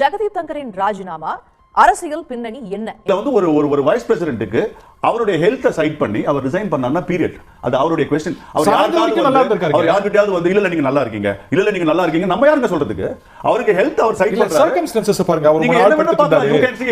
ஜெகதீப் தங்கரின் ராஜினாமா அரசியல் பின்னணி என்ன? இதுல வந்து ஒரு ஒரு ஒரு வைஸ் பிரசிடென்ட்டுக்கு அவருடைய ஹெல்த்தை சைட் பண்ணி அவர் ரிசைன் பண்ணாருன்னா பீரியட் அது அவருடைய கொஸ்டின் அவர் யாருக்காவது. அவர் யார்கிட்டயாவது வந்து இல்ல நீங்க நல்லா இருக்கீங்க. இல்ல இல்ல நீங்க நல்லா இருக்கீங்க. நம்ம யாருங்க சொல்றதுக்கு? அவருக்கு ஹெல்த் அவர் சைட் பண்றாரு. சர்க்கம்ஸ்டன்சஸ் பாருங்க. அவர் நீங்க என்ன வேணா பார்க்கலாம்.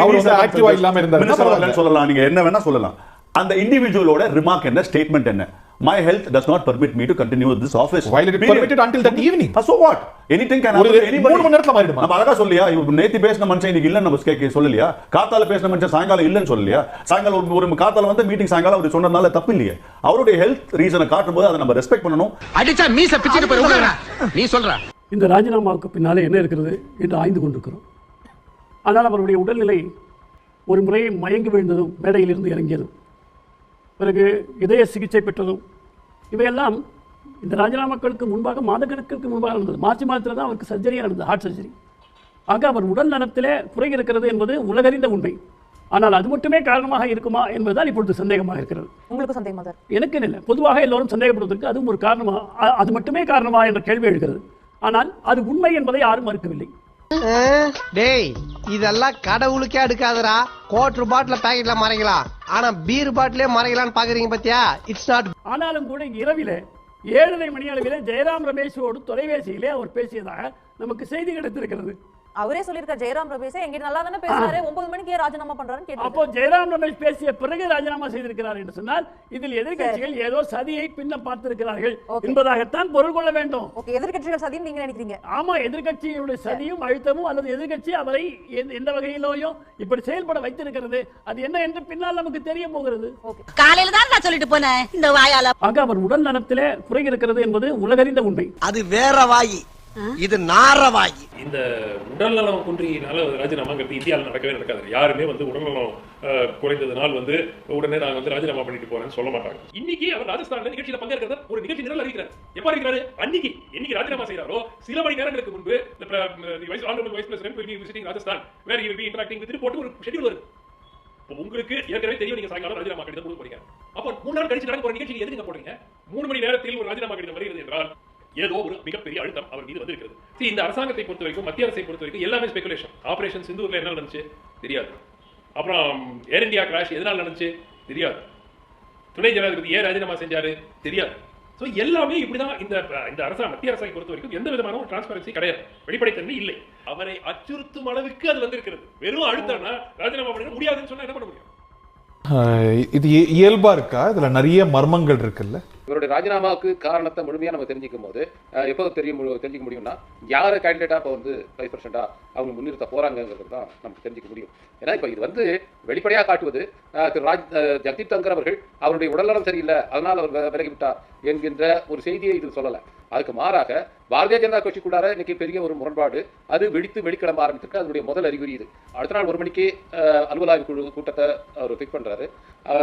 அவர் ஆக்டிவா. இல்லாம இருந்தாரு சொல்லலாம். நீங்க என்ன வேணா சொல்லலாம். அந்த இண்டிவிஜுவலோட ரிமார்க் என்ன ஸ்டேட்மெண்ட் என்ன? My health does not permit me to continue this office permitted until that evening. so what? Anything can ஒரு happen to anybody. மூணு மணி நேரத்துல மாறிடுமா? நம்ம அழகா சொல்லியா? இப்ப நேத்து பேசின மனுஷன் இன்னைக்கு இல்லன்னு நம்ம கேட்க சொல்லலையா? காத்தால பேசின மனுஷன் சாயங்காலம் இல்லன்னு சொல்லலையா? சாயங்காலம் ஒரு- ஒரு காத்தால வந்து மீட்டிங் சாயங்காலம் அவர் சொன்னதுனால தப்பு இல்லையே. அவருடைய ஹெல்த் ரீசனை காட்டும்போது அதை நம்ம ரெஸ்பெக்ட் பண்ணணும். அடிச்சா மீச பிச்சுட்டு போய் உட்கார்றா. நீ சொல்ற. இந்த ராஜினாமாவுக்கு பின்னாலே என்ன இருக்கிறது என்று ஆய்ந்து கொண்டிருக்கிறோம். ஆனால் அவருடைய உடல்நிலை ஒரு முறை மயங்கி விழுந்ததும் மேடையிலிருந்து இறங்கியதும் பிறகு இதய சிகிச்சை பெற்றதும். இவையெல்லாம் இந்த ராஜினாமாக்களுக்கு முன்பாக மாதக்கணக்கிற்கு முன்பாக நடந்தது. மார்ச் மாதத்தில் தான் அவருக்கு சர்ஜரியாக நடந்தது ஹார்ட் சர்ஜரி ஆக அவர் உடல் நலத்திலே குறை இருக்கிறது என்பது உலகறிந்த உண்மை. ஆனால் அது மட்டுமே காரணமாக இருக்குமா என்பதுதான் இப்பொழுது சந்தேகமாக இருக்கிறது. உங்களுக்கு சந்தேகமா சார்? எனக்கு இல்லை பொதுவாக எல்லோரும் சந்தேகப்படுவதற்கு அதுவும் ஒரு காரணமா அ- அது மட்டுமே காரணமா என்ற கேள்வி எழுகிறது. ஆனால் அது உண்மை என்பதை யாரும் மறுக்கவில்லை. டேய் இதெல்லாம் கடவுளுக்கே அடுக்காதடா. கோட்ரு பாட்டில பாக்கெட்ல மறைக்கலாம். ஆனா பீர் பாட்டிலே மறைக்கலாம்னு பாக்குறீங்க பாத்தியா? இட்ஸ் நாட் ஆனாலும் கூட இரவில ஏழரை மணி அளவில் ஜெயராம் ரமேஷோடு தொலைபேசியிலே அவர் பேசியதாக நமக்கு செய்தி கிடைத்திருக்கிறது. அவரே சொல்லியிருக்கார் ஜெயராம் ரமேஷ் எங்கிட்ட நல்லா தானே பேசுறாரு. ஒன்பது மணிக்கு ஏன் ராஜினாமா பண்றாருன்னு கேட்டு அப்போ ஜெயராம் ரமேஷ் பேசிய பிறகு ராஜினாமா செய்திருக்கிறார் என்று சொன்னால் இதில் எதிர்க்கட்சிகள் ஏதோ சதியை பின்ன பார்த்திருக்கிறார்கள் Okay. என்பதாகத்தான் பொருள் கொள்ள வேண்டும். ஓகே எதிர்க்கட்சிகள் சதின்னு நீங்க நினைக்கிறீங்க. ஆமா எதிர்க்கட்சிகளுடைய சதியும் அழுத்தமும் அல்லது எதிர்க்கட்சி அவரை எந்த- எந்த வகையிலோயும் இப்படி செயல்பட வைத்திருக்கிறது. அது என்ன என்று பின்னால் நமக்கு தெரிய போகிறது. காலையில தான் நான் சொல்லிட்டு போனேன் இந்த வாயால. ஆக அவர் உடல் நலத்திலே குறை இருக்கிறது என்பது உலகறிந்த உண்மை. அது வேற வாயி. இது நார இந்த இந்த உடல்நலம் குன்றியினால ராஜினாமாங்கிறது இந்தியாவில் நடக்கவே நடக்காது. யாருமே வந்து உடல் நலம் குறைந்ததுனால் வந்து உடனே நாங்க வந்து ராஜினாமா பண்ணிட்டு போறேன்னு சொல்ல மாட்டாங்க. இன்னைக்கு அவர் ராஜஸ்தான்ல நிகழ்ச்சியில பங்கேற்கிறத ஒரு நிகழ்ச்சி நிரல் அறிவிக்கிறார். எப்ப அறிவிக்கிறாரு? அன்னைக்கு. இன்னைக்கு ராஜினாமா செய்யறாரோ சில மணி நேரங்களுக்கு முன்பு vice honourable vice president Rajasthan where you be interacting with போட்டு ஒரு ஷெட்யூல் வருது உங்களுக்கு ஏற்கனவே தெரியும் நீங்க சாயங்காலம் ராஜினாமா கடிதம் கொடுக்க போறீங்க. அப்போ மூணு நாள் கழிச்சு நடக்க போற நிகழ்ச்சி எதுக்கு போடுறீங்க மூணு மணி நேரத்தில் ஒரு ராஜினாமா கடிதம் வருகிறது என்றால் ஏதோ ஒரு மிகப்பெரிய அழுத்தம் அவர் மீது வந்திருக்கிறது. சரி இந்த அரசாங்கத்தை பொறுத்த வரைக்கும் மத்திய அரசை பொறுத்த வரைக்கும் எல்லாமே ஸ்பெகுலேஷன் ஆபரேஷன் சிந்தூர்ல என்ன நடந்துச்சு? தெரியாது. அப்புறம் ஏர் இந்தியா கிராஷ் எதனால நடந்துச்சு? தெரியாது. துணை ஜனாதிபதி ஏன் ராஜினாமா செஞ்சாரு? தெரியாது. சோ எல்லாமே இப்படிதான் இந்த இந்த அரசாங்க மத்திய அரசை பொறுத்த வரைக்கும் எந்த விதமான ஒரு டிரான்ஸ்பரன்சி கிடையாது. வெளிப்படைத்தன்மை இல்லை. அவரை அச்சுறுத்தும் அளவுக்கு அது வந்திருக்கிறது. வெறும் அழுத்தம்னா ராஜினாமா பண்ண முடியாதுன்னு சொன்னா என்ன பண்ண முடியும்? ஆஹ் இது இயல்பா இருக்கா? இதுல நிறைய மர்மங்கள் இருக்குல்ல? இவருடைய ராஜினாமாவுக்கு காரணத்தை முழுமையா நம்ம தெரிஞ்சிக்கும் போது எப்போ தெரியும் தெரிஞ்சிக்க முடியும்னா யாரை கேண்டிடேட்டா இப்போ வந்து வைஸ் பிரசிடண்டா அவங்க முன்னிறுத்த போறாங்கிறது தான் நமக்கு தெரிஞ்சுக்க முடியும். ஏன்னா இப்போ இது வந்து வெளிப்படையாக காட்டுவது திரு ராஜ் அஹ், தங்கர் அவர்கள் அவருடைய உடல்நலம் சரியில்லை அதனால் அவர் வி- விலகி விட்டார் என்கின்ற ஒரு செய்தியை இது சொல்லலை. அதுக்கு மாறாக பாரதிய ஜனதா கட்சிக்குள்ளார இன்னைக்கு பெரிய ஒரு முரண்பாடு அது வெடித்து வெளிக்கிளம்ப ஆரம்பித்திருக்கு அதனுடைய முதல் அறிகுறி இது. அடுத்த நாள் ஒரு மணிக்கு அலுவலாய்வு குழு கூட்டத்தை அவர் பிக் பண்றாரு.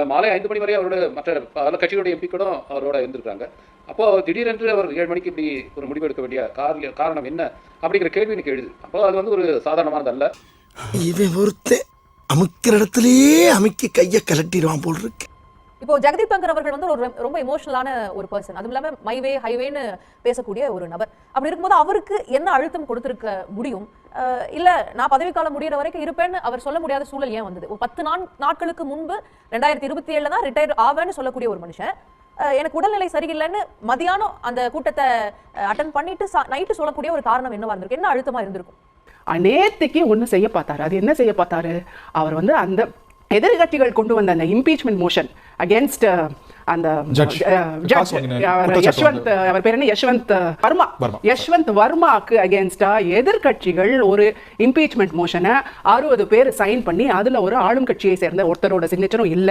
மாலை ஐந்து மணி வரை அவரோட மற்ற பல கட்சிகளுடைய எம்பிக்களும் அவரோட இருந்திருக்காங்க. அப்போ திடீரென்று அவர் ஏழு மணிக்கு இப்படி ஒரு முடிவு எடுக்க வேண்டிய காரிய காரணம் என்ன அப்படிங்கிற கேள்வி எனக்கு எழுது. அப்போ அது வந்து ஒரு சாதாரணமானது அல்ல. இவன் ஒருத்தன் அமுக்கிற இடத்துலயே அமுக்கி கைய கலட்டிடுவான் போல் இருக்கு. இப்போ ஜெகதீப் தங்கர் அவர்கள் வந்து ஒரு ரொம்ப எமோஷனலான ஒரு பர்சன் அதுவும் இல்லாம மைவே ஹைவேன்னு பேசக்கூடிய ஒரு நபர். அப்படி இருக்கும்போது அவருக்கு என்ன அழுத்தம் கொடுத்திருக்க முடியும்? இல்ல நான் பதவி காலம் முடியிற வரைக்கும் இருப்பேன்னு அவர் சொல்ல முடியாத சூழல் ஏன் வந்தது? ஒரு பத்து நாள் நாட்களுக்கு முன்பு ரெண்டாயிரத்தி இருபத்தி ஏழுல தான் ரிட்டையர் ஆவேன்னு சொல்லக்கூடிய ஒரு மனுஷன். எனக்கு உடல்நிலை சரியில்லைன்னு மதியானம் அந்த கூட்டத்தை அட்டன் பண்ணிட்டு நைட்டு சொல்லக்கூடிய ஒரு காரணம் என்னவா இருந்திருக்கு? என்ன அழுத்தமா இருந்திருக்கும்? நேத்துக்கு ஒன்று செய்ய பார்த்தாரு. அது என்ன செய்ய பார்த்தாரு? அவர் வந்து அந்த எதிர்கட்சிகள் கொண்டு வந்த அந்த இம்பீச்மெண்ட் மோஷன் அகேன்ஸ்ட் அந்த. ஜட்ஜ் காசு வாங்கின அவர் யஷ்வந்த் பேர் என்ன? யஷ்வந்த் வர்மா. யஷ்வந்த் வர்மாக்கு அகேன்ஸ்டா எதிர்கட்சிகள் ஒரு இம்பீச்மெண்ட் மோஷனை அறுபது பேர் சைன் பண்ணி அதுல ஒரு ஆளும் கட்சியை சேர்ந்த ஒருத்தரோட சிக்னேச்சரும் இல்ல.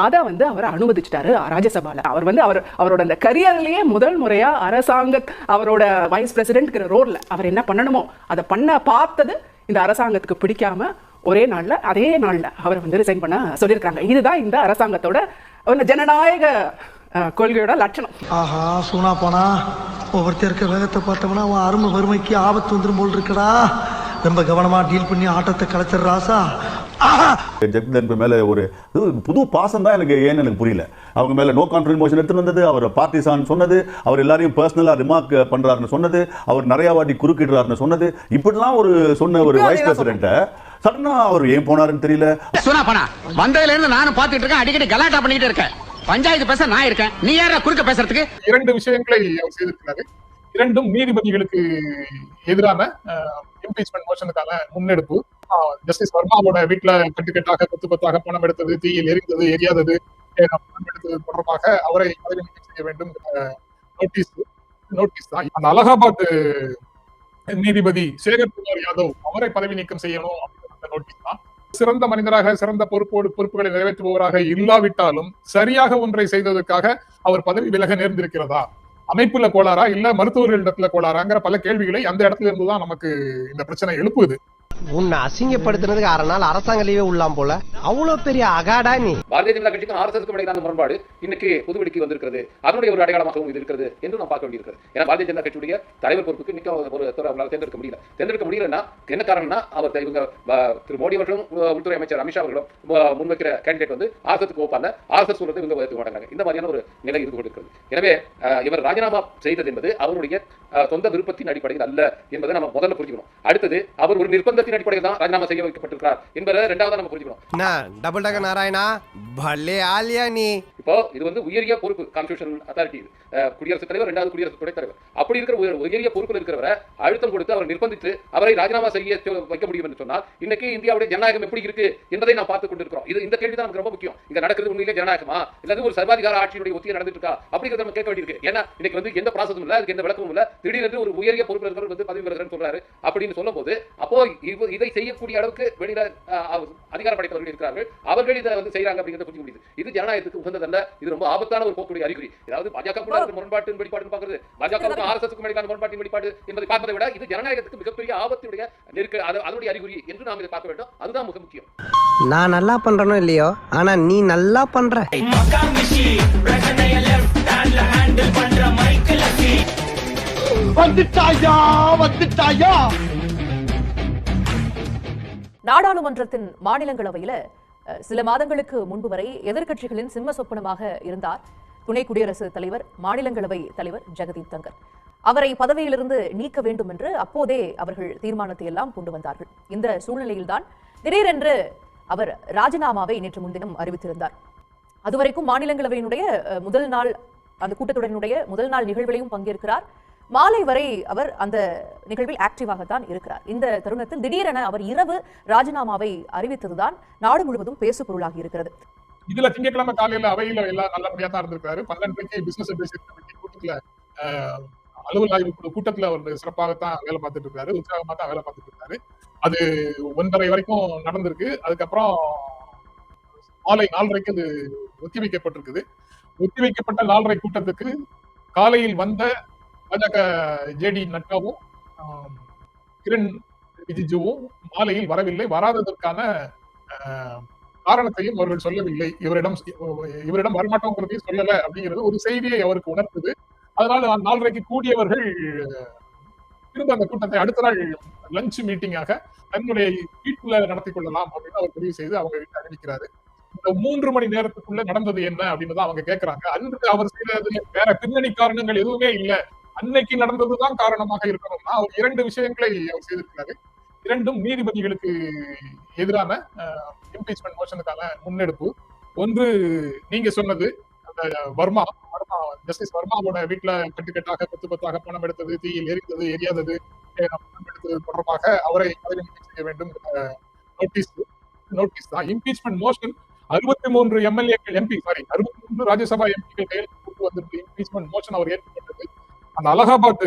அதை வந்து அவர் அனுமதிச்சிட்டாரு ராஜ்யசபால. அவர் வந்து அவர் அவரோட அந்த கரியர்லயே முதல் முறையா அரசாங்க அவரோட வைஸ் பிரசிடென்ட்ங்கிற ரோல்ல அவர் என்ன பண்ணணுமோ அதை பண்ண பார்த்தது இந்த அரசாங்கத்துக்கு பிடிக்காம ஒரே நாள்ல அதே நாள்ல அவர் வந்து ரிசைன் பண்ண சொல்லியிருக்காங்க. இதுதான் இந்த அரசாங்கத்தோட ஜனநாயக கொள்கையோட லட்சணம். ஆஹா சூனா போனா ஒவ்வொருத்தர் இருக்க வேகத்தை பார்த்தோம்னா அவன் அருமை வறுமைக்கு ஆபத்து வந்துடும் போல் இருக்கடா. ரொம்ப கவனமா டீல் பண்ணி ஆட்டத்தை கலைச்சிடுறாசா ஜெகதீப் மேல ஒரு இது புது பாசம் தான் எனக்கு ஏன்னு எனக்கு புரியல. அவங்க மேல நோ கான்ஃபிடன்ஸ் மோஷன் எடுத்துட்டு வந்தது அவர் பார்ட்டிசான் சொன்னது அவர் எல்லாரையும் பர்சனலா ரிமார்க் பண்றாருன்னு சொன்னது அவர் நிறைய வாட்டி குறுக்கிடுறாருன்னு சொன்னது. இப்படிலாம் ஒரு சொன்ன ஒரு வைஸ் பிரசிடென்ட்டை சடனா அவர் ஏன் போனாருன்னு தெரியல. சுனா பணா வந்ததுல இருந்து நானும் பாத்துட்டு இருக்கேன் அடிக்கடி கலாட்டா பண்ணிட்டு இருக்கேன். பஞ்சாயத்து பேச நான் இருக்கேன். நீ யாரா குறுக்க பேசுறதுக்கு? இரண்டு விஷயங்களை அவர் செய்திருக்கிறாரு. இரண்டும் நீதிபதிகளுக்கு எதிரான இம்பீச்மெண்ட் மோஷனுக்கான முன்னெடுப்பு. ஜஸ்டிஸ் வர்மாவோட வீட்டுல கட்டுக்கட்டாக கொத்து கொத்தாக பணம் எடுத்தது தீயில் எரிந்தது எரியாதது பணம் எடுத்தது தொடர்பாக அவரை பதவி நீக்கம் செய்ய வேண்டும் நோட்டீஸ் நோட்டீஸ் தான். அந்த அலகாபாத் நீதிபதி சேகர் குமார் யாதவ் அவரை பதவி நீக்கம் செய்யணும் அப்படிங்கிற நோட்டீஸ்? தான் சிறந்த மனிதராக சிறந்த பொறுப்போடு பொறுப்புகளை நிறைவேற்றுபவராக இல்லாவிட்டாலும் சரியாக ஒன்றை செய்ததற்காக அவர் பதவி விலக நேர்ந்திருக்கிறதா? அமைப்புல கோளாறா? இல்ல மருத்துவர்களிடத்துல கோளாறாங்கிற பல கேள்விகளை அந்த இடத்துல இருந்துதான் நமக்கு இந்த பிரச்சனை எழுப்புது. உன்னை அசிங்கப்படுத்தினதுக்கு அரை நாள் அரசாங்க லீவே உள்ளாம் போல. அவ்வளவு பெரிய அகாடா நீ. பாரதிய ஜனதா கட்சிக்கும் ஆர்எஸ்எஸ்க்கும் இடையிலான முரண்பாடு இன்னைக்கு புதுவெடிக்கு வந்திருக்கிறது. அதனுடைய ஒரு அடையாளமாகவும் இது இருக்கிறது என்று நாம் பார்க்க வேண்டியிருக்கிறது. ஏன்னா பாரதிய ஜனதா கட்சியுடைய தலைவர் பொறுப்புக்கு இன்னைக்கு ஒரு ஒருத்தரை தேர்ந்தெடுக்க முடியல. தேர்ந்தெடுக்க முடியலன்னா என்ன காரணம்னா அவர் இவங்க திரு மோடி அவர்களும் உள்துறை அமைச்சர் அமித்ஷா அவர்களும் முன்வைக்கிற கேண்டிடேட் வந்து ஆர்எஸ்எஸ்க்கு ஒப்பாங்க ஆர்எஸ்எஸ் சொல்றது இவங்க ஏற்றுக்க மாட்டாங்க இந்த மாதிரியான ஒரு நிலை இருந்து கொண்டிருக்கிறது. எனவே இவர் ராஜினாமா செய்தது என்பது அவருடைய சொந்த விருப்பத்தின் அடிப்படையில் அல்ல என்பதை நம்ம முதல்ல புரிஞ்சுக்கணும். அடுத்தது அவர் ஒரு நிர்பந்தத்தின் அடிப்படையில் தான் ராஜினாமா செய்ய வைக்கப்பட்டிருக்கிறார் என்பதை ரெண்டாவது நம்ம புரிஞ்சுக்கணும். டபுள் நாராயணா? பல்லே ஆலியா நீ. இப்போ இது வந்து உயரிய பொறுப்பு கான்ஸ்டியூஷன் அத்தாரிட்டி இது. குடியரசுத் தலைவர் இரண்டாவது குடியரசு துணைத் தலைவர். அப்படி இருக்கிற உயரிய பொறுப்பில் இருக்கிறவரை அழுத்தம் கொடுத்து அவர் நிர்பந்தித்து அவரை ராஜினாமா செய்ய வைக்க முடியும் என்று சொன்னால் இன்னைக்கு இந்தியாவுடைய ஜனநாயகம் எப்படி இருக்கு என்பதை நாம் பார்த்துக் கொண்டிருக்கிறோம். இது இந்த கேள்வி தான் நமக்கு ரொம்ப முக்கியம். இங்க நடக்கிறது உண்மையிலே ஜனநாயகமா? இல்லாத ஒரு சர்வாதிகார ஆட்சியுடைய ஒத்தியை நடந்துட்டு இருக்கா அப்படிங்கிறத நம்ம கேட்க வேண்டியிருக்கு. ஏன்னா இன்னைக்கு வந்து எந்த ப்ராசஸும் இல்ல அதுக்கு எந்த விளக்கமும் இல்ல. திடீரென்று ஒரு உயரிய பொறுப்பில் இருக்கிறவர் வந்து பதவி பெறுகிறேன்னு சொல்றாரு அப்படின்னு சொல்லும்போது அப்போ இதை செய்யக்கூடிய அளவுக்கு வெளியில அஹ், அதிகாரம் படைத்தவர்கள் இருக்கிறார்கள். அவர்கள் இதை வந்து செய்யறாங்க அப்படிங்கிறத புரிஞ்சு முடியுது. இது ஜனநாயகத்துக்கு உகந்ததல்ல இது ரொம்ப ஆபத்தான ஒரு போக்குடைய அறிகுறி. அதாவது பாஜக கூட இருக்கிற முரண்பாட்டின் வெளிப்பாடுன்னு பாக்குறது பாஜகவுக்கும் ஆர்எஸ்எஸ்க்கும் இடையிலான முரண்பாட்டின் வெளிப்பாடு என்பதை பார்ப்பதை விட இது ஜனநாயகத்துக்கு மிகப்பெரிய ஆபத்துடைய நெருக்க அது- அதனுடைய அறிகுறி என்று நாம் இதை பார்க்க வேண்டும். அதுதான் மிக முக்கியம். நான் நல்லா பண்றனோ இல்லையோ? ஆனா நீ நல்லா பண்ற. வந்துட்டாயா? வந்துட்டாயா? நாடாளுமன்றத்தின் மாநிலங்களவையில சில மாதங்களுக்கு முன்பு வரை எதிர்க்கட்சிகளின் சிம்ம சொப்பனமாக இருந்தார் துணை குடியரசுத் தலைவர் மாநிலங்களவை தலைவர் ஜெகதீப் தங்கர். அவரை பதவியிலிருந்து நீக்க வேண்டும் என்று அப்போதே அவர்கள் தீர்மானத்தை எல்லாம் கொண்டு வந்தார்கள். இந்த சூழ்நிலையில்தான் திடீரென்று அவர் ராஜினாமாவை நேற்று முன்தினம் அறிவித்திருந்தார். அதுவரைக்கும் மாநிலங்களவையினுடைய முதல் நாள் அந்த கூட்டத்துடனுடைய முதல் நாள் நிகழ்விலையும் பங்கேற்கிறார். மாலை வரை அவர் அந்த நிகழ்வில் ஆக்டிவாகத்தான் இருக்கிறார். இந்த தருணத்தில் திடீரென அவர் இரவு ராஜினாமாவை அறிவித்ததுதான் நாடு முழுவதும் பேசு பொருளாகி இருக்கிறது. இதுல திங்கட்கிழமை காலையில அவையில எல்லாம் நல்லபடியா தான் இருந்திருக்காரு. பன்னெண்டரைக்கு பிசினஸ் அட்வைசரி கமிட்டி கூட்டத்துல அலுவல் ஆய்வு குழு கூட்டத்துல அவர் சிறப்பாகத்தான் வேலை பார்த்துட்டு இருக்காரு. உற்சாகமா தான் வேலை பார்த்துட்டு இருக்காரு. அது ஒன்றரை வரைக்கும் நடந்திருக்கு. அதுக்கப்புறம் மாலை நாலரைக்கு அது ஒத்திவைக்கப்பட்டிருக்குது. ஒத்திவைக்கப்பட்ட நாலரை கூட்டத்துக்கு காலையில் வந்த பாஜக ஜேடி நட்டாவும் கிரண் ரிஜிஜுவும் மாலையில் வரவில்லை. வராததற்கான காரணத்தையும் அவர்கள் சொல்லவில்லை. இவரிடம் இவரிடம் வரமாட்டோங்கிறதையும் சொல்லல அப்படிங்கிறது ஒரு செய்தியை அவருக்கு உணர்த்துது அதனால நான் நாலரைக்கு கூடியவர்கள் திரும்ப அந்த கூட்டத்தை அடுத்த நாள் லஞ்ச் மீட்டிங்காக தன்னுடைய வீட்டுல நடத்தி கொள்ளலாம் அப்படின்னு அவர் முடிவு செய்து அவங்க வீட்டை அறிவிக்கிறாரு இந்த மூன்று மணி நேரத்துக்குள்ள நடந்தது என்ன அப்படின்னு தான் அவங்க கேட்கறாங்க அன்று அவர் செய்ததுல வேற பின்னணி காரணங்கள் எதுவுமே இல்லை. அன்னைக்கு நடந்ததுதான் காரணமாக இருக்கணும்னா அவர் இரண்டு விஷயங்களை அவர் செய்திருக்கிறாரு. இரண்டும் நீதிபதிகளுக்கு எதிரான இம்பீச்மெண்ட் மோஷனுக்கான முன்னெடுப்பு. ஒன்று நீங்க சொன்னது அந்த வர்மா வர்மா ஜஸ்டிஸ் வர்மாவோட வீட்டுல கட்டுக்கட்டாக பத்து பத்தாக பணம் எடுத்தது தீயில் எரிந்தது எரியாதது பணம் எடுத்தது தொடர்பாக அவரை பதவி நீக்கம் செய்ய வேண்டும் நோட்டீஸ் நோட்டீஸ் தான். இம்பீச்மெண்ட் மோஷன் அறுபத்தி மூன்று எம்எல்ஏக்கள் எம்பி சாரி அறுபத்தி மூன்று ராஜ்யசபா எம்பிக்கள் கையெழுத்து கொண்டு வந்திருக்கு இம்பீச்மெண்ட் மோஷன் அவர் ஏற்றுக்கொண்டது. அந்த அலகாபாத்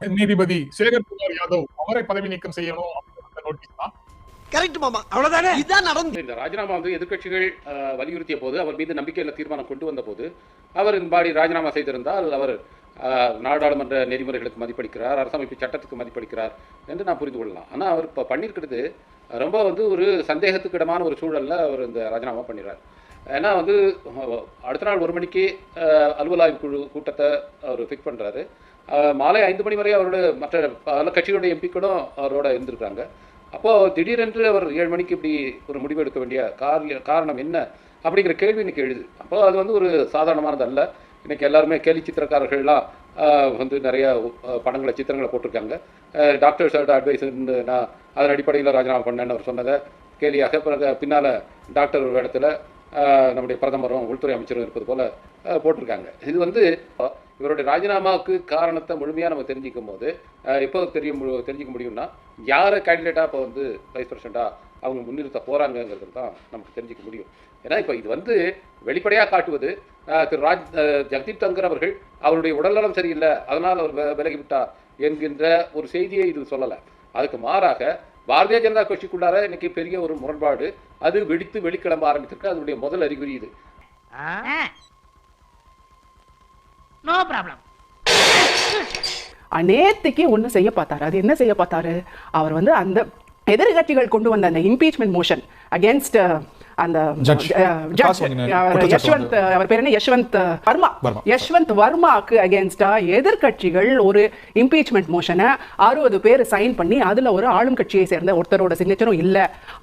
நீதிபதி சேகர் குமார் யாதவ் அவரை பதவி நீக்கம் செய்யணும் அப்படிங்கிற நோட்டீஸ் தான். கரெக்ட் மாமா. அவ்வளவுதானே? இதான் நடந்து. இந்த ராஜினாமா வந்து எதிர்க்கட்சிகள் வலியுறுத்திய போது அவர் மீது நம்பிக்கையில்லா தீர்மானம் கொண்டு வந்த போது அவர் இன்பாடி ராஜினாமா செய்திருந்தால் அவர் நாடாளுமன்ற நெறிமுறைகளுக்கு மதிப்பளிக்கிறார் அரசமைப்பு சட்டத்துக்கு மதிப்பளிக்கிறார் என்று நான் புரிந்து கொள்ளலாம். ஆனால் அவர் இப்போ பண்ணியிருக்கிறது ரொம்ப வந்து ஒரு சந்தேகத்துக்கு இடமான ஒரு சூழல்ல அவர் இந்த ராஜினாமா பண்ணிடுறார். ஏன்னா வந்து அடுத்த நாள் ஒரு மணிக்கு அலுவல் ஆய்வு குழு கூட்டத்தை அவர் ஃபிக்ஸ் பண்ணுறாரு மாலை ஐந்து மணி வரை அவரோட மற்ற பல கட்சிகளுடைய எம்பிக்களும் அவரோட இருந்திருக்காங்க அப்போது திடீரென்று அவர் ஏழு மணிக்கு இப்படி ஒரு முடிவு எடுக்க வேண்டிய காரிய காரணம் என்ன அப்படிங்கிற கேள்வி இன்னைக்கு எழுது. அப்போது அது வந்து ஒரு சாதாரணமானது அல்ல. இன்றைக்கி எல்லாருமே கேலி சித்திரக்காரர்கள்லாம் வந்து நிறைய படங்களை சித்திரங்களை போட்டிருக்காங்க. டாக்டர்ஸோட அட்வைஸ் நான் அதன் அடிப்படையில் ராஜினாமா பண்ணேன்னு அவர் சொன்னதை கேலியாக பிறகு பின்னால் டாக்டர் ஒரு இடத்துல நம்முடைய பிரதமரும் உள்துறை அமைச்சரும் இருப்பது போல போட்டிருக்காங்க. இது வந்து இவருடைய ராஜினாமாவுக்கு காரணத்தை முழுமையாக நம்ம தெரிஞ்சிக்கும் போது ஆஹ், எப்போ தெரிய தெரிஞ்சிக்க தெரிஞ்சுக்க முடியும்னா யாரை கேண்டிடேட்டாக இப்போ வந்து வைஸ் பிரசிடண்ட்டாக அவங்க முன்னிறுத்த போகிறாங்கங்கிறது தான் நமக்கு தெரிஞ்சுக்க முடியும். ஏன்னா இப்போ இது வந்து வெளிப்படையாக காட்டுவது திரு ராஜ் ஜெகதீப் தங்கர் அவர்கள் அவருடைய உடல்நலம் சரியில்லை அதனால் அவர் வி- விலகி விட்டார் என்கின்ற ஒரு செய்தியை இது சொல்லலை. அதுக்கு மாறாக பாரதிய ஜனதா கட்சிக்குள்ளார இன்னைக்கு பெரிய ஒரு முரண்பாடு அது வெடித்து வெளிக்கிளம்ப ஆரம்பித்திருக்கு. அதனுடைய முதல் அறிகுறி இது. நோ ப்ராப்ளம் நேத்துக்கு ஒண்ணு செய்ய பார்த்தாரு. அது என்ன செய்ய பார்த்தாரு? அவர் வந்து அந்த எதிர்கட்சிகள் கொண்டு வந்த அந்த இம்பீச்மெண்ட் மோஷன் அகேன்ஸ்ட் அந்த குற்றச்சாட்டு யஷ்வந்த் அவர் பேர் என்ன? யஷ்வந்த் வர்மா. வர்மா. யஷ்வந்த் வர்மாக்கு அகேன்ஸ்டா எதிர்கட்சிகள் ஒரு இம்பீச்மெண்ட் மோஷனை அறுபது பேர் சைன் பண்ணி அதுல ஒரு ஆளும் கட்சியை சேர்ந்த ஒருத்தரோட சிக்னேச்சரும் இல்ல.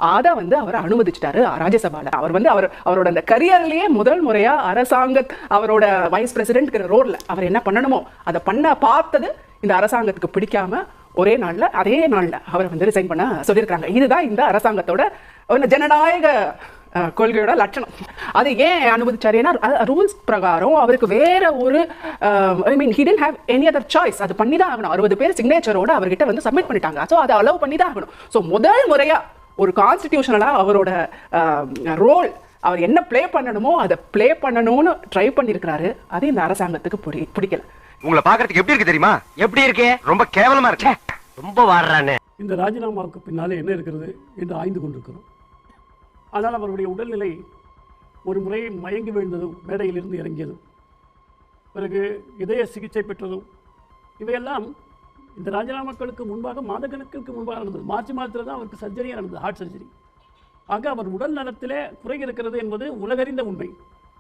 அதை வந்து அவர் அனுமதிச்சிட்டாரு ராஜ்யசபால. அவர் வந்து அவர் அவரோட அந்த கரியர்லயே முதல் முறையா அரசாங்க அவரோட வைஸ் பிரசிடென்ட்ங்கிற ரோல்ல அவர் என்ன பண்ணணுமோ அதை பண்ண பார்த்தது இந்த அரசாங்கத்துக்கு பிடிக்காம ஒரே நாள்ல அதே நாள்ல அவரை வந்து ரிசைன் பண்ண சொல்லியிருக்காங்க இதுதான் இந்த அரசாங்கத்தோட ஜனநாயக கொள்கையோட லட்சணம். அது ஏன் அனுமதிச்சாரு? ஏன்னா ரூல்ஸ் பிரகாரம் அவருக்கு வேற ஒரு I mean he didn't have any other choice அது பண்ணி தான் ஆகணும். அறுபது பேர் சிக்னேச்சரோட அவர்கிட்ட வந்து சப்மிட் பண்ணிட்டாங்க. ஸோ அதை அலோவ் பண்ணி தான் ஆகணும். ஸோ முதல் முறையா ஒரு கான்ஸ்டிடியூஷனலா அவரோட ரோல் அவர் என்ன ப்ளே பண்ணணுமோ அதை ப்ளே பண்ணணும்னு ட்ரை பண்ணியிருக்கிறாரு அது இந்த அரசாங்கத்துக்கு பிடி பிடிக்கல. உங்களை பாக்குறதுக்கு எப்படி இருக்கு தெரியுமா? எப்படி இருக்கு? ரொம்ப கேவலமா இருக்கு. ரொம்ப வாடுறானே. இந்த ராஜினாமாவுக்கு பின்னாலே என்ன இருக்கிறது என்று ஆய்ந்து கொண்டிருக்கிறோம். ஆனால் அவருடைய உடல்நிலை ஒரு முறை மயங்கி வீழ்ந்ததும் மேடையிலிருந்து இறங்கியதும் பிறகு இதய சிகிச்சை பெற்றதும் இவையெல்லாம் இந்த ராஜினாமாக்களுக்கு முன்பாக மாதக்கணக்கிற்கு முன்பாக நடந்தது. மார்ச் மாதத்தில் தான் அவருக்கு சர்ஜரியே நடந்தது ஹார்ட் சர்ஜரி ஆக அவர் உடல் நலத்திலே குறை இருக்கிறது என்பது உலகறிந்த உண்மை.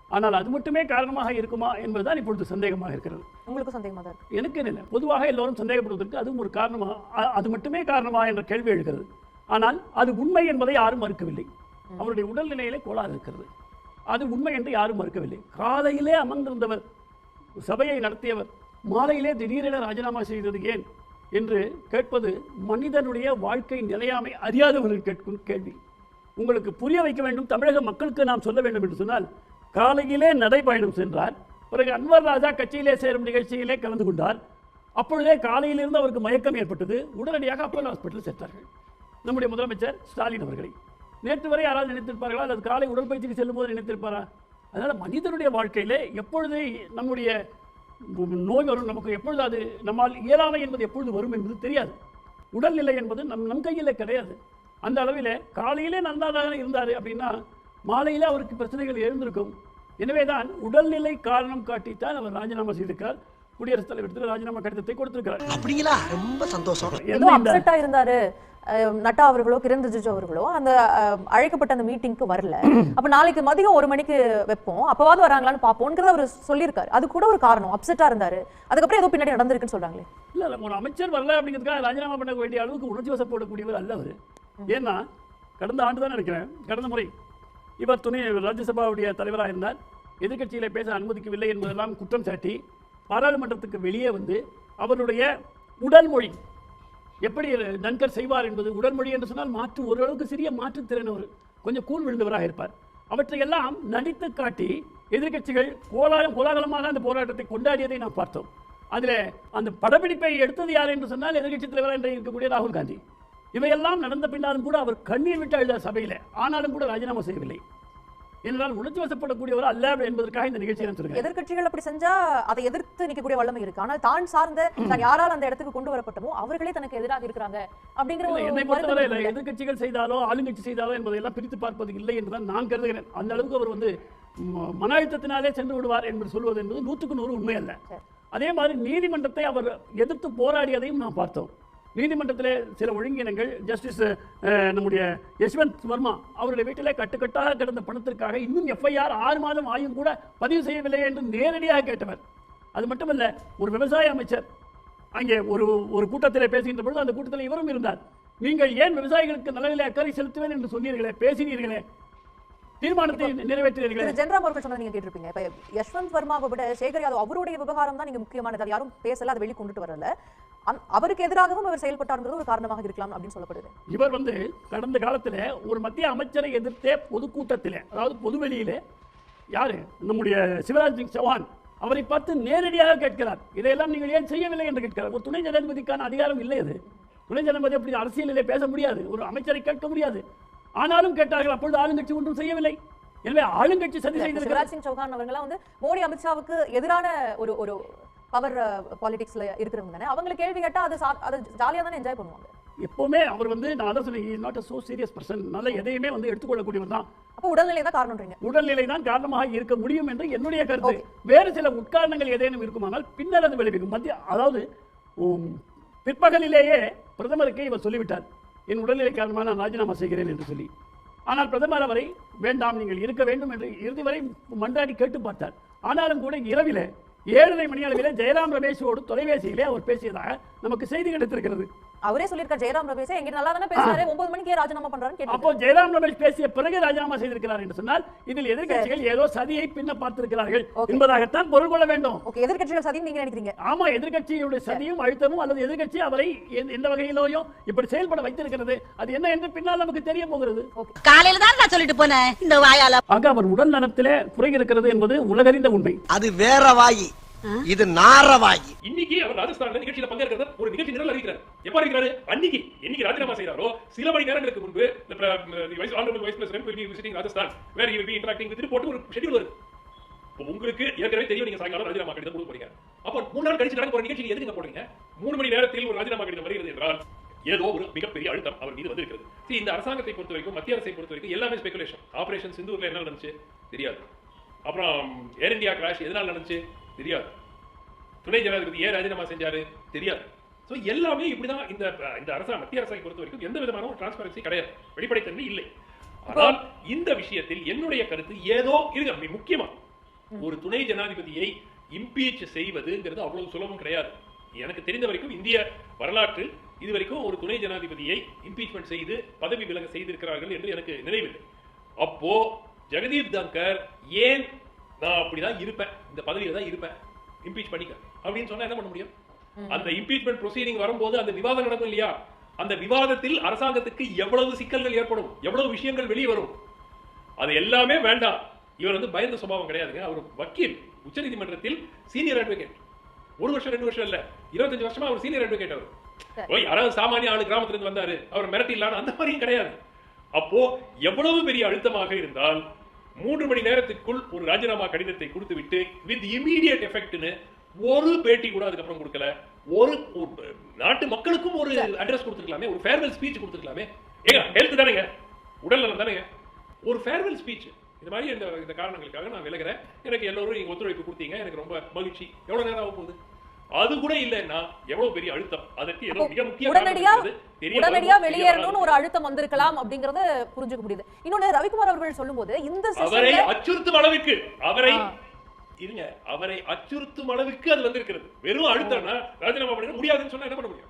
ஆனால் அது மட்டுமே காரணமாக இருக்குமா என்பதுதான் இப்பொழுது சந்தேகமாக இருக்கிறது. உங்களுக்கு சந்தேகமா தான் எனக்கு இல்லை பொதுவாக எல்லோரும் சந்தேகப்படுவதற்கு அதுவும் ஒரு காரணமா அ- அது மட்டுமே காரணமா என்ற கேள்வி எழுகிறது. ஆனால் அது உண்மை என்பதை யாரும் மறுக்கவில்லை. அவருடைய உடல்நிலையிலே கோளாறு இருக்கிறது. அது உண்மை என்று யாரும் மறுக்கவில்லை. காலையிலே அமர்ந்திருந்தவர் சபையை நடத்தியவர் மாலையிலே திடீரென ராஜினாமா செய்தது ஏன் என்று கேட்பது மனிதனுடைய வாழ்க்கை நிலையாமை அறியாதவர்கள் கேட்கும் கேள்வி. உங்களுக்கு புரிய வைக்க வேண்டும் தமிழக மக்களுக்கு நாம் சொல்ல வேண்டும் என்று சொன்னால் காலையிலே நடைபயணம் சென்றார். பிறகு அன்வர் ராஜா கட்சியிலே சேரும் நிகழ்ச்சியிலே கலந்து கொண்டார். அப்பொழுதே காலையிலிருந்து அவருக்கு மயக்கம் ஏற்பட்டது. உடனடியாக அப்போலோ ஹாஸ்பிட்டல் சேர்த்தார்கள். நம்முடைய முதலமைச்சர் ஸ்டாலின் அவர்களை. நேற்று வரை யாராவது நினைத்திருப்பார்களா? அல்லது காலை உடற்பயிற்சிக்கு செல்லும் போது நினைத்திருப்பாரா? அதனால் மனிதனுடைய வாழ்க்கையிலே எப்பொழுது நம்முடைய நோய் வரும்? நமக்கு எப்பொழுது அது நம்மால் இயலாமை என்பது எப்பொழுது வரும் என்பது தெரியாது. உடல்நிலை என்பது நம் நம் கையிலே கிடையாது. அந்த அளவிலே காலையிலே நன்றாக இருந்தார் அப்படின்னா மாலையிலே அவருக்கு பிரச்சனைகள் எழுந்திருக்கும். எனவே தான் உடல்நிலை காரணம் காட்டித்தான் அவர் ராஜினாமா செய்திருக்கார். குடியரசுத் தலைவர் ராஜினாமா கடிதத்தை கொடுத்திருக்கிறார். அப்படிங்களா? ரொம்ப சந்தோஷம். இருந்தாரு. நட்டா அவர்களோ கிரண் ரிஜிஜு அவர்களோ அந்த அழைக்கப்பட்ட அந்த மீட்டிங்க்கு வரல. அப்ப நாளைக்கு மதியம் ஒரு மணிக்கு வைப்போம். அப்பவாவது வராங்களான்னு பாப்போம்ங்கிறத அவர் சொல்லியிருக்காரு. அது கூட ஒரு காரணம். அப்செட்டா இருந்தாரு. அதுக்கப்புறம் ஏதோ பின்னாடி நடந்திருக்குன்னு சொல்றாங்களே. இல்ல இல்ல ஒரு அமைச்சர் வரல அப்படிங்கிறதுக்காக ராஜினாமா பண்ண வேண்டிய அளவுக்கு உணர்ச்சி வசப்படக்கூடியவர் அல்ல அவர். ஏன்னா கடந்த ஆண்டு தான் நினைக்கிறேன் கடந்த முறை இவர் துணை ராஜ்யசபாவுடைய தலைவராக இருந்தார். எதிர்க்கட்சியில பேச அனுமதிக்கவில்லை என்பதெல்லாம் குற்றம் சாட்டி பாராளுமன்றத்துக்கு வெளியே வந்து அவருடைய உடல் மொழி எப்படி நன்கர் செய்வார் என்பது உடன்மொழி என்று சொன்னால் மாற்று ஓரளவுக்கு சிறிய மாற்றுத்திறனவர் கொஞ்சம் கூழ் விழுந்தவராக இருப்பார். அவற்றையெல்லாம் நடித்து காட்டி எதிர்கட்சிகள் கோலாகம் கோலாகலமாக அந்த போராட்டத்தை கொண்டாடியதை நாம் பார்த்தோம். அதில் அந்த படப்பிடிப்பை எடுத்தது யார் என்று சொன்னால் எதிர்க்கட்சி தலைவர் என்று இருக்கக்கூடிய ராகுல் காந்தி. இவையெல்லாம் நடந்த பின்னாலும் கூட அவர் கண்ணீர் விட்டு அழுதார் சபையில். ஆனாலும் கூட ராஜினாமா செய்யவில்லை. என்றால் உணர்ச்சி வசப்படக்கூடியவர் அல்ல என்பதற்காக இந்த நிகழ்ச்சியை நான் சொல்கிறேன். எதிர்க்கட்சிகள் அப்படி செஞ்சா அதை எதிர்த்து நிக்கக்கூடிய வல்லமை இருக்கு. ஆனால் தான் சார்ந்த தான் யாரால் அந்த இடத்துக்கு கொண்டு வரப்பட்டமோ அவர்களே தனக்கு எதிராக இருக்கிறாங்க அப்படிங்கிற என்னை பொறுத்தவரை இல்லை, இருக்குல்ல? எதிர்க்கட்சிகள் செய்தாலோ ஆளுங்கட்சி செய்தாலோ என்பதையெல்லாம் பிரித்து பார்ப்பது இல்லை என்றுதான் நான் கருதுகிறேன். அந்த அளவுக்கு அவர் வந்து மன அழுத்தத்தினாலே சென்று விடுவார் என்று சொல்வது என்பது நூற்றுக்கு நூறு உண்மை அல்ல. அதே மாதிரி நீதிமன்றத்தை அவர் எதிர்த்து போராடியதையும் நாம் பார்த்தோம். நீதிமன்றத்திலே சில ஒழுங்கினங்கள் ஜஸ்டிஸ் நம்முடைய யஷ்வந்த் வர்மா அவருடைய வீட்டிலே கட்டுக்கட்டாக கிடந்த பணத்திற்காக இன்னும் எஃப்ஐஆர் ஆறு மாதம் ஆயும் கூட பதிவு செய்யவில்லை என்று நேரடியாக கேட்டவர். அது மட்டுமல்ல ஒரு விவசாய அமைச்சர் அங்கே ஒரு ஒரு கூட்டத்தில் பேசுகின்ற பொழுது அந்த கூட்டத்தில் இவரும் இருந்தார். நீங்கள் ஏன் விவசாயிகளுக்கு நலனிலே அக்கறை செலுத்துவேன் என்று சொன்னீர்களே பேசினீர்களே? தீர்மானத்தை நிறைவேற்றினீர்களே? ஜென்ராம் அவர்கள் சொன்னதை நீங்க கேட்டிருப்பீங்க. இப்ப யஷ்வந்த் வர்மாவை விட சேகர் யாதவ் அவருடைய விவகாரம் தான் நீங்க முக்கியமானது. யாரும் பேசல அதை வெளி கொண்டுட்டு வரல. அவருக்கு எதிராகவும் அவர் செயல்பட்டாருங்கிறது ஒரு காரணமாக இருக்கலாம் அப்படின்னு சொல்லப்படுது. இவர் வந்து கடந்த காலத்தில் ஒரு மத்திய அமைச்சரை எதிர்த்தே பொதுக்கூட்டத்திலே அதாவது பொதுவெளியிலே யாரு? நம்முடைய சிவராஜ் சிங் சௌஹான் அவரை பார்த்து நேரடியாக கேட்கிறார். இதையெல்லாம் நீங்கள் ஏன் செய்யவில்லை என்று கேட்கிறார். ஒரு துணை ஜனாதிபதிக்கான அதிகாரம் இல்லை அது. துணை ஜனாதிபதி அப்படி அரசியலிலே பேச முடியாது. ஒரு அமைச்சரை கேட்க முடியாது. ஆனாலும் கேட்டார்கள் அப்பொழுது ஆளுங்கட்சி ஒன்றும் செய்யவில்லை. எனவே ஆளுங்கட்சி சதி செய்திருக்கிறார் சிவராஜ் சிங் சௌஹான் அவங்கலாம் வந்து மோடி அமித்ஷாவுக்கு எதிரான ஒரு ஒரு பவர் பாலிடிக்ஸ்ல இருக்கிறவங்க தானே. அவங்களை கேள்வி கேட்டா அது அது ஜாலியா தானே என்ஜாய் பண்ணுவாங்க. எப்பவுமே அவர் வந்து நான் அதான் சொன்னேன் நாட் சோ சீரியஸ் பர்சன் நல்ல எதையுமே வந்து எடுத்துக்கொள்ளக்கூடியவர் தான். அப்போ உடல்நிலை தான் காரணம்ன்றீங்க. உடல்நிலை தான் காரணமாக இருக்க முடியும் என்று என்னுடைய கருத்து. வேறு சில உட்காரணங்கள் ஏதேனும் இருக்குமானால் பின்னர் அது விளைவிக்கும். மத்திய அதாவது பிற்பகலிலேயே பிரதமருக்கு இவர் சொல்லிவிட்டார் என் உடல்நிலை காரணமாக நான் ராஜினாமா செய்கிறேன் என்று சொல்லி. ஆனால் பிரதமர் அவரை வேண்டாம் நீங்கள் இருக்க வேண்டும் என்று இறுதி வரை மன்றாடி கேட்டு பார்த்தார். ஆனாலும் கூட இரவிலே ஏழரை மணி அளவில் ஜெயராம் ரமேஷோடு தொலைபேசியிலே அவர் பேசியதாக நமக்கு செய்தி கிடைத்திருக்கிறது. அவரே சொல்லியிருக்கார் ஜெயராம் ரமேஷ் எங்கிட்ட நல்லா தானே பேசுறாரு ஒன்பது மணிக்கே ராஜினாமா பண்றாருன்னு கேட்டு அப்போ ஜெயராம் ரமேஷ் பேசிய பிறகு ராஜினாமா செய்திருக்கிறார் என்று சொன்னால் இதில் எதிர்க்கட்சிகள் ஏதோ சதியை பின்ன பார்த்திருக்கிறார்கள் என்பதாகத்தான் பொருள் கொள்ள வேண்டும். ஓகே எதிர்க்கட்சிகள் சதியும் நீங்க நினைக்கிறீங்க. ஆமா எதிர்க்கட்சியுடைய சதியும் அழுத்தமும் அல்லது எதிர்க்கட்சி அவரை எந்த- எந்த வகையிலோயும் இப்படி செயல்பட வைத்திருக்கிறது. அது என்ன என்று பின்னால் நமக்கு தெரிய போகிறது. காலையில தான் நான் சொல்லிட்டு போனேன் இந்த வாயால. ஆக அவர் உடல் நலத்திலே குறை இருக்கிறது என்பது உலகறிந்த உண்மை. அது வேற வாயி. இது நார வாயி இன்னைக்கு அவர் ராஜஸ்தான்ல நிகழ்ச்சியில பங்கேற்கிறத ஒரு நிகழ்ச்சி நிரல் அறிவிக்கிறார் எப்ப அறிவிக்கிறாரு? அன்னைக்கு. என்னைக்கு ராஜினாமா செய்யறாரோ சில மணி நேரங்களுக்கு முன்பு honorable vice president will be visiting Rajasthan he will be interacting with போட்டு ஒரு ஷெட்யூல் வருது உங்களுக்கு ஏற்கனவே தெரியும் நீங்க சாயங்காலம் ராஜினாமா கடிதம் கொடுக்க போறீங்க. அப்போ மூணு நாள் கழிச்சு நடக்க போற நிகழ்ச்சி எதுக்கு போறீங்க? மூணு மணி நேரத்தில் ஒரு ராஜினாமா கடிதம் வருகிறது என்றால் ஏதோ ஒரு மிகப்பெரிய அழுத்தம் அவர் மீது வந்திருக்கிறது. See, இந்த அரசாங்கத்தை பொறுத்த வரைக்கும் மத்திய அரசை பொறுத்த வரைக்கும் எல்லாமே ஸ்பெகுலேஷன் ஆபரேஷன் சிந்தூர்ல என்ன நடந்துச்சு? தெரியாது. அப்புறம் ஏர் இந்தியா கிராஷ் எதனால நடந்துச்சு? தெரியாது. துணை ஜனாதிபதி ஏன் ராஜினாமா செஞ்சாரு? தெரியாது. ஸோ எல்லாமே இப்படிதான் இந்த இந்த அரசாங்கம் மத்திய அரசாங்கம் பொறுத்த வரைக்கும் எந்த விதமான டிரான்ஸ்பரன்சி கிடையாது. வெளிப்படைத்தன்மை இல்லை. ஆனால் இந்த விஷயத்தில் என்னுடைய கருத்து ஏதோ இருங்க முக்கியமா ஒரு துணை ஜனாதிபதியை இம்பீச் செய்வதுங்கிறது அவ்வளவு சுலபம் கிடையாது. எனக்கு தெரிந்த வரைக்கும் இந்திய வரலாற்று இது வரைக்கும் ஒரு துணை ஜனாதிபதியை இம்பீச்மெண்ட் செய்து பதவி விலக செய்திருக்கிறார்கள் என்று எனக்கு நினைவில்லை. அப்போ ஜெகதீப் தங்கர் ஏன் நான் அப்படிதான் இருப்பேன். இந்த பதவியில தான் இருப்பேன். இம்பீச் பண்ணிக்க. அப்படின்னு சொன்னா என்ன பண்ண முடியும்? அந்த இம்பீச்மெண்ட் ப்ரொசீடிங் வரும்போது அந்த விவாதம் நடக்கும் இல்லையா? அந்த விவாதத்தில் அரசாங்கத்துக்கு எவ்வளவு சிக்கல்கள் ஏற்படும்? எவ்வளவு விஷயங்கள் வெளியே வரும்? அது எல்லாமே வேண்டாம். இவர் வந்து பயந்த சுபாவம் கிடையாதுங்க. அவர் வக்கீல் உச்சநீதிமன்றத்தில் சீனியர் அட்வொகேட் ஒரு வருஷம் ரெண்டு வருஷம் இல்ல. இருபத்தஞ்சு வருஷமா அவர் சீனியர் அட்வொகேட் அவர். ஓ, யாராவது சாமானிய ஆளு கிராமத்துல இருந்து வந்தாரு. அவர் மிரட்டிடலான்னு அந்த மாதிரியும் கிடையாது. அப்போ எவ்வளவு பெரிய அழுத்தமாக இருந்தால் மூன்று மணி நேரத்திற்குள் ஒரு ராஜினாமா கடிதத்தை கொடுத்து விட்டு வித் இமீடியட் எஃபெக்ட்னு ஒரு பேட்டி கூட அதுக்கப்புறம் கொடுக்கல. ஒரு நாட்டு மக்களுக்கும் ஒரு அட்ரஸ் கொடுத்துருக்கலாமே ஒரு ஃபேர்வெல் ஸ்பீச் கொடுத்துருக்கலாமே. ஏங்க ஹெல்த் தானேங்க? உடல் நலம் தானேங்க? ஒரு ஃபேர்வெல் ஸ்பீச் இந்த மாதிரி இந்த காரணங்களுக்காக நான் விலகிறேன். எனக்கு எல்லோரும் நீங்க ஒத்துழைப்பு கொடுத்தீங்க. எனக்கு ரொம்ப மகிழ்ச்சி. எவ்வளவு நேரம் ஆக போகுது? அது கூட இல்லைன்னா எவ்வளவு பெரிய அழுத்தம்? அதற்கு ஏதோ மிக முக்கிய உடனடியா உடனடியா வெளியேறணும்னு ஒரு. அழுத்தம் வந்திருக்கலாம் அப்படிங்கறத புரிஞ்சுக்க முடியுது. இன்னொன்னு ரவிக்குமார் அவர்கள் சொல்லும்போது இந்த அவரை அச்சுறுத்தும் அளவுக்கு அவரை. இருங்க அவரை அச்சுறுத்தும் அளவுக்கு அது வந்திருக்கிறது. வெறும் அழுத்தம்னா ராஜினாமா பண்ண முடியாதுன்னு சொன்னா என்ன பண்ண முடியும்?